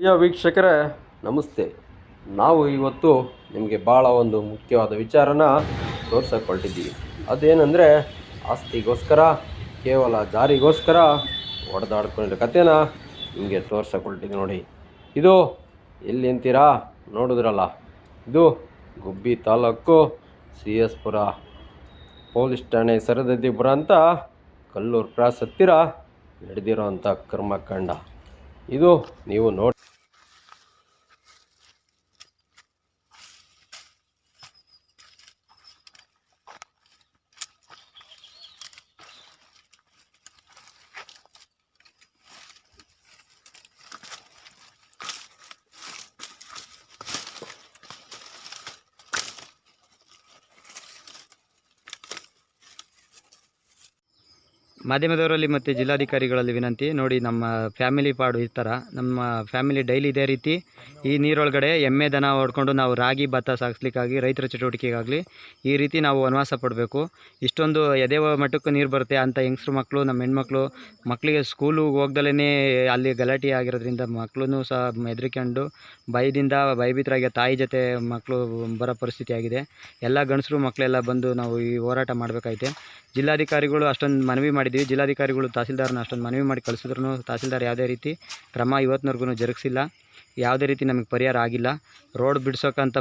ಪ್ರಿಯ ವೀಕ್ಷಕರೇ, ನಮಸ್ತೆ. ನಾವು ಇವತ್ತು ನಿಮಗೆ ಭಾಳ ಒಂದು ಮುಖ್ಯವಾದ ವಿಚಾರನ ತೋರ್ಸಕೊಳ್ತಿದ್ದೀವಿ. ಅದೇನೆಂದರೆ, ಆಸ್ತಿಗೋಸ್ಕರ, ಕೇವಲ ಜಾರಿಗೋಸ್ಕರ ಹೊಡೆದಾಡ್ಕೊಂಡಿರೋ ಕಥೆನ ನಿಮಗೆ ತೋರ್ಸಕೊಳ್ತಿದ್ದೀವಿ ನೋಡಿ. ಇದು ಎಲ್ಲಿ ಅಂತೀರಾ? ನೋಡಿದ್ರಲ್ಲ. ಇದು Gubbi taluk C S Pura police ಠಾಣೆ ಸರದದ್ದಿಪುರ ಅಂತ ಕಲ್ಲೂರು ಕ್ರಾಸ್ ಹತ್ತಿರ ನಡೆದಿರೋವಂಥ ಕರ್ಮಕಾಂಡ. ಇದು ನೀವು ನೋಡಿ ಮಾಧ್ಯಮದವರಲ್ಲಿ ಮತ್ತು ಜಿಲ್ಲಾಧಿಕಾರಿಗಳಲ್ಲಿ ವಿನಂತಿ ನೋಡಿ ನಮ್ಮ ಫ್ಯಾಮಿಲಿ ಪಾಡು ಈ ಥರ ನಮ್ಮ ಫ್ಯಾಮಿಲಿ ಡೈಲಿ ಇದೇ ರೀತಿ ಈ ನೀರೊಳಗಡೆ ಎಮ್ಮೆ ದನ ಹೊಡ್ಕೊಂಡು ನಾವು ರಾಗಿ, ಭತ್ತ ಸಾಗಿಸ್ಲಿಕ್ಕಾಗಿ ರೈತರ ಚಟುವಟಿಕೆಗಾಗಲಿ ಈ ರೀತಿ ನಾವು ವನವಾಸ ಪಡಬೇಕು. ಇಷ್ಟೊಂದು ಎದೆ ಮಟ್ಟಕ್ಕೆ ನೀರು ಬರುತ್ತೆ ಅಂತ ಹೆಂಗಸ್ರು ಮಕ್ಕಳು, ನಮ್ಮ ಹೆಣ್ಮಕ್ಳು ಮಕ್ಕಳಿಗೆ ಸ್ಕೂಲು ಹೋಗ್ದಲೇ ಅಲ್ಲಿ ಗಲಾಟೆ ಆಗಿರೋದ್ರಿಂದ ಮಕ್ಕಳೂ ಸಹ ಹೆದರಿಕೊಂಡು ಭಯದಿಂದ ಭಯಭೀತರಾಗಿ ತಾಯಿ ಜೊತೆ ಮಕ್ಕಳು ಬರೋ ಪರಿಸ್ಥಿತಿ ಆಗಿದೆ. ಎಲ್ಲ ಗಂಡಸರು ಮಕ್ಕಳೆಲ್ಲ ಬಂದು ನಾವು ಈ ಹೋರಾಟ ಮಾಡಬೇಕಾಯ್ತೆ. ಜಿಲ್ಲಾಧಿಕಾರಿಗಳು ಅಷ್ಟೊಂದು ಮನವಿ ಮಾಡಿದ್ದೀವಿ ಜಿಲ್ಲಾಧಿಕಾರಿಗಳು ತಹಸೀಲ್ದಾರ್ನ ಅಷ್ಟೊಂದು ಮನವಿ ಮಾಡಿ ಕಳಿಸಿದ್ರು ತಹಸೀಲ್ದಾರ್ ಯಾವುದೇ ರೀತಿ ಕ್ರಮ ಇವತ್ತಿನವರೆಗೂ ಜರುಗಿಸಿಲ್ಲ. ಯಾವುದೇ ರೀತಿ ನಮಗೆ ಪರಿಹಾರ ಆಗಿಲ್ಲ. ರೋಡ್ ಬಿಡಿಸೋಕ್ಕಂಥ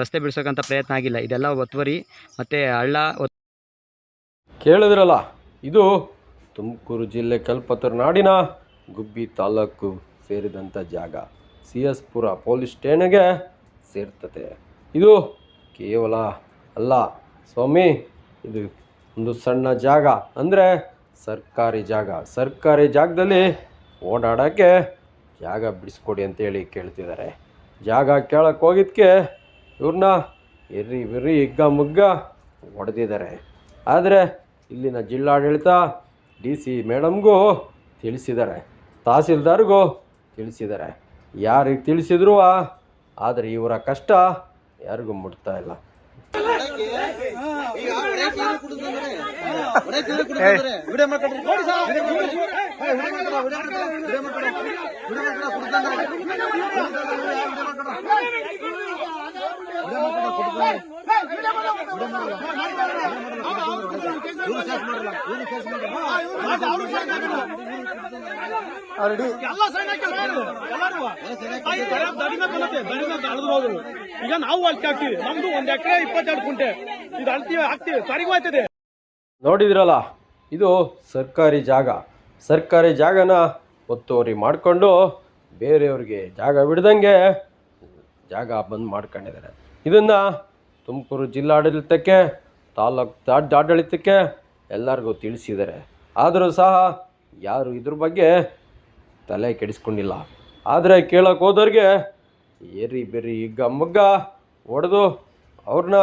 ರಸ್ತೆ ಬಿಡಿಸೋಕ್ಕಂಥ ಪ್ರಯತ್ನ ಆಗಿಲ್ಲ. ಇದೆಲ್ಲ ಒತ್ತುವರಿ ಮತ್ತು ಹಳ್ಳ ಕೇಳಿದ್ರಲ್ಲ, ಇದು ತುಮಕೂರು ಜಿಲ್ಲೆ ಕಲ್ಪತರು ನಾಡಿನ ಗುಬ್ಬಿ ತಾಲೂಕು ಸೇರಿದಂಥ ಜಾಗ. ಸಿ ಎಸ್ ಪುರ ಪೊಲೀಸ್ ಠಾಣೆಗೆ ಸೇರ್ತದೆ ಇದು ಕೇವಲ ಅಲ್ಲ, ಸ್ವಾಮಿ, ಇದು ಒಂದು ಸಣ್ಣ ಜಾಗ. ಅಂದರೆ ಸರ್ಕಾರಿ ಜಾಗ. ಸರ್ಕಾರಿ ಜಾಗದಲ್ಲಿ ಓಡಾಡೋಕ್ಕೆ ಜಾಗ ಬಿಡಿಸ್ಕೊಡಿ ಅಂತೇಳಿ ಕೇಳ್ತಿದ್ದಾರೆ. ಜಾಗ ಕೇಳಕ್ಕೆ ಹೋಗಿದ್ದಕ್ಕೆ ಇವ್ರನ್ನ ಎರ್ರಿ ಬಿರ್ರಿ ಹಿಗ್ಗ ಮುಗ್ಗ ಹೊಡೆದಿದ್ದಾರೆ. ಆದರೆ ಇಲ್ಲಿನ ಜಿಲ್ಲಾಡಳಿತ ಡಿ ಸಿ ಮೇಡಮ್ಗೂ ತಿಳಿಸಿದ್ದಾರೆ. ತಹಸೀಲ್ದಾರ್ಗೂ ತಿಳಿಸಿದ್ದಾರೆ. ಯಾರಿಗೆ ತಿಳಿಸಿದ್ರು ಆದರೆ ಇವರ ಕಷ್ಟ ಯಾರಿಗೂ ಮುಟ್ತಾ ಇಲ್ಲ. விடமாக்கடா ಎಲ್ಲ ಸೈನ್ ಹಾಕಿಲ್ಲ ಎಲ್ಲರೂ ದಡಿಮೆ ಬರುತ್ತೆ ದಡಿಮೆ ಅಳದ್ರು ಹೋದ್ರು. ಈಗ ನಾವು ಅಲ್ಲಿ ಹಾಕ್ತೀವಿ ನಮ್ದು ಒಂದ್ ಎಕರೆ ಇಪ್ಪತ್ತೆರಡು ಕುಂಟೆ. ಇದು ಅಳ್ತೀವಿ ಹಾಕ್ತಿವಿ ಸರಿಗೂ ಹೋಯ್ತದೆ ನೋಡಿದ್ರಲ್ಲ ಇದು ಸರ್ಕಾರಿ ಜಾಗ. ಸರ್ಕಾರಿ ಜಾಗನ ಒತ್ತುವರಿ ಮಾಡಿಕೊಂಡು ಬೇರೆಯವ್ರಿಗೆ ಜಾಗ ಬಿಡ್ದಂಗೆ ಜಾಗ ಬಂದ್ ಮಾಡ್ಕೊಂಡಿದ್ದಾರೆ. ಇದನ್ನು ತುಮಕೂರು ಜಿಲ್ಲಾಡಳಿತಕ್ಕೆ, ತಾಲೂಕು ಆಡಳಿತಕ್ಕೆ ಎಲ್ಲರಿಗೂ ತಿಳಿಸಿದ್ದಾರೆ. ಆದರೂ ಸಹ ಯಾರು ಇದ್ರ ಬಗ್ಗೆ ತಲೆ ಕೆಡಿಸ್ಕೊಂಡಿಲ್ಲ. ಆದರೆ ಕೇಳೋಕೆ ಹೋದವ್ರಿಗೆ ಏರಿ ಬೆರಿ ಹಿಗ್ಗ ಮಗ್ಗ ಹೊಡೆದು ಅವ್ರನ್ನ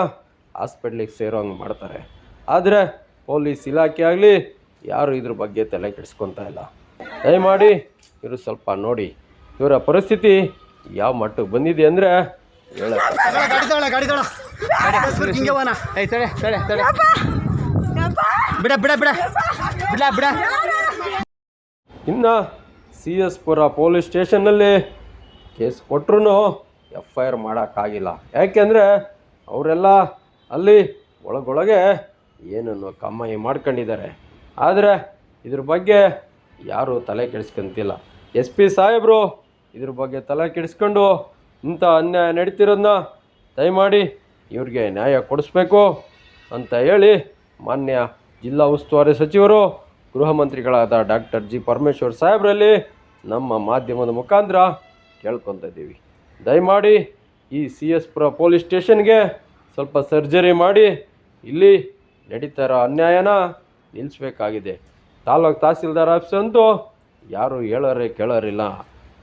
ಹಾಸ್ಪಿಟ್ಲಿಗೆ ಸೇರೋಂಗೆ ಮಾಡ್ತಾರೆ. ಆದರೆ ಪೊಲೀಸ್ ಇಲಾಖೆ ಆಗಲಿ ಯಾರು ಇದ್ರ ಬಗ್ಗೆ ತಲೆ ಕೆಡಿಸ್ಕೊತಾ ಇಲ್ಲ. ದಯಮಾಡಿ ಇವರು ಸ್ವಲ್ಪ ನೋಡಿ. ಇವರ ಪರಿಸ್ಥಿತಿ ಯಾವ ಮಟ್ಟಕ್ಕೆ ಬಂದಿದೆ ಅಂದರೆ ಹೇಳಕ್ಕೆ ಗಾಡಿ ತಗೊಳ್ಳ ಗಾಡಿ ತಗೊಳ್ಳ ಹಿಂಗೆ ಹೋಗೋಣ. ಏಯ್ ತಡೆ ತಡೆ ತಡೆ. ಬಿಡ ಬಿಡ ಬಿಡ. ಬಿಡ ಬಿಡ. ಇನ್ನು ಸಿ ಎಸ್ ಪುರ ಪೊಲೀಸ್ ಸ್ಟೇಷನ್ನಲ್ಲಿ ಕೇಸ್ ಕೊಟ್ಟರು ಎಫ್ ಐ ಆರ್ ಮಾಡೋಕ್ಕಾಗಿಲ್ಲ. ಯಾಕೆಂದರೆ ಅವರೆಲ್ಲ ಅಲ್ಲಿ ಒಳಗೊಳಗೆ ಏನನ್ನು ಕಮ್ಮಾಯಿ ಮಾಡ್ಕೊಂಡಿದ್ದಾರೆ. ಆದರೆ ಇದ್ರ ಬಗ್ಗೆ ಯಾರೂ ತಲೆ ಕೆಡಿಸ್ಕೊಂತಿಲ್ಲ. ಎಸ್ ಪಿ ಸಾಹೇಬರು ಇದ್ರ ಬಗ್ಗೆ ತಲೆ ಕೆಡಿಸ್ಕೊಂಡು ಇಂಥ ಅನ್ಯಾಯ ನಡೀತಿರೋದನ್ನ ದಯಮಾಡಿ ಇವ್ರಿಗೆ ನ್ಯಾಯ ಕೊಡಿಸ್ಬೇಕು ಅಂತ ಹೇಳಿ ಮಾನ್ಯ ಜಿಲ್ಲಾ ಉಸ್ತುವಾರಿ ಸಚಿವರು, ಗೃಹ ಮಂತ್ರಿಗಳಾದ ಡಾಕ್ಟರ್ ಜಿ ಪರಮೇಶ್ವರ್ ಸಾಹೇಬರಲ್ಲಿ ನಮ್ಮ ಮಾಧ್ಯಮದ ಮುಖಾಂತರ ಕೇಳ್ಕೊತ ಇದ್ದೀವಿ. ದಯಮಾಡಿ ಈ ಸಿ ಎಸ್ ಪುರ ಪೊಲೀಸ್ ಸ್ಟೇಷನ್ಗೆ ಸ್ವಲ್ಪ ಸರ್ಜರಿ ಮಾಡಿ, ಇಲ್ಲಿ ನಡೀತಾ ಇರೋ ಅನ್ಯಾಯನ ನಿಲ್ಲಿಸ್ಬೇಕಾಗಿದೆ ತಾಲೂಕು ತಹಸೀಲ್ದಾರ್ ಆಫೀಸ್ ಅಂತೂ ಯಾರು ಹೇಳೋರೇ ಕೇಳೋರಿಲ್ಲ.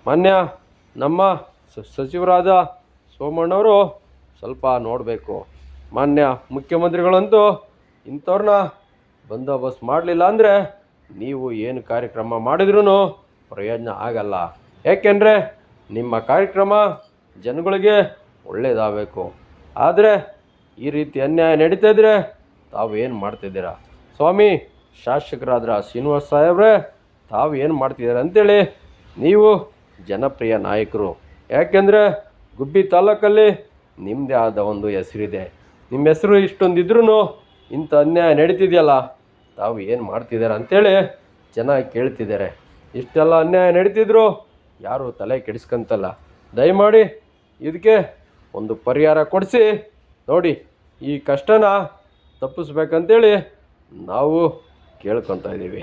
ಮಾನ್ಯ ನಮ್ಮ ಸಚಿವರಾದ ಸೋಮಣ್ಣವರು ಸ್ವಲ್ಪ ನೋಡಬೇಕು. ಮಾನ್ಯ ಮುಖ್ಯಮಂತ್ರಿಗಳಂತೂ ಇಂಥವ್ರನ್ನ ಬಂದೋಬಸ್ತ್ ಮಾಡಲಿಲ್ಲ ಅಂದರೆ ನೀವು ಏನು ಕಾರ್ಯಕ್ರಮ ಮಾಡಿದ್ರೂ ಪ್ರಯೋಜನ ಆಗಲ್ಲ. ಏಕೆಂದರೆ ನಿಮ್ಮ ಕಾರ್ಯಕ್ರಮ ಜನಗಳಿಗೆ ಒಳ್ಳೆಯದಾಗಬೇಕು ಆದರೆ ಈ ರೀತಿ ಅನ್ಯಾಯ ನಡೀತಾ ಇದ್ರೆ ತಾವು ಏನು ಮಾಡ್ತಿದ್ದೀರಾ? ಸ್ವಾಮಿ, ಶಾಸಕರಾದ್ರ ಶ್ರೀನಿವಾಸ ಸಾಹೇಬ್ರೆ ತಾವು ಏನು ಮಾಡ್ತಿದ್ದೀರಾ ಅಂತೇಳಿ ನೀವು ಜನಪ್ರಿಯ ನಾಯಕರು. ಯಾಕೆಂದರೆ ಗುಬ್ಬಿ ತಾಲೂಕಲ್ಲಿ ನಿಮ್ಮದೇ ಆದ ಒಂದು ಹೆಸರಿದೆ. ನಿಮ್ಮ ಹೆಸರು ಇಷ್ಟೊಂದು ಇದ್ರೂ ಇಂಥ ಅನ್ಯಾಯ ನಡೀತಿದೆಯಲ್ಲ, ತಾವು ಏನು ಮಾಡ್ತಿದ್ದಾರೆ ಅಂಥೇಳಿ ಜನ ಕೇಳ್ತಿದ್ದಾರೆ ಇಷ್ಟೆಲ್ಲ ಅನ್ಯಾಯ ನಡೀತಿದ್ರು ಯಾರು ತಲೆ ಕೆಡಿಸ್ಕೊಂತಲ್ಲ. ದಯಮಾಡಿ ಇದಕ್ಕೆ ಒಂದು ಪರಿಹಾರ ಕೊಡಿಸಿ. ನೋಡಿ, ಈ ಕಷ್ಟನ ತಪ್ಪಿಸ್ಬೇಕಂತೇಳಿ ನಾವು ಕೇಳ್ಕೊತಾ ಇದ್ದೀವಿ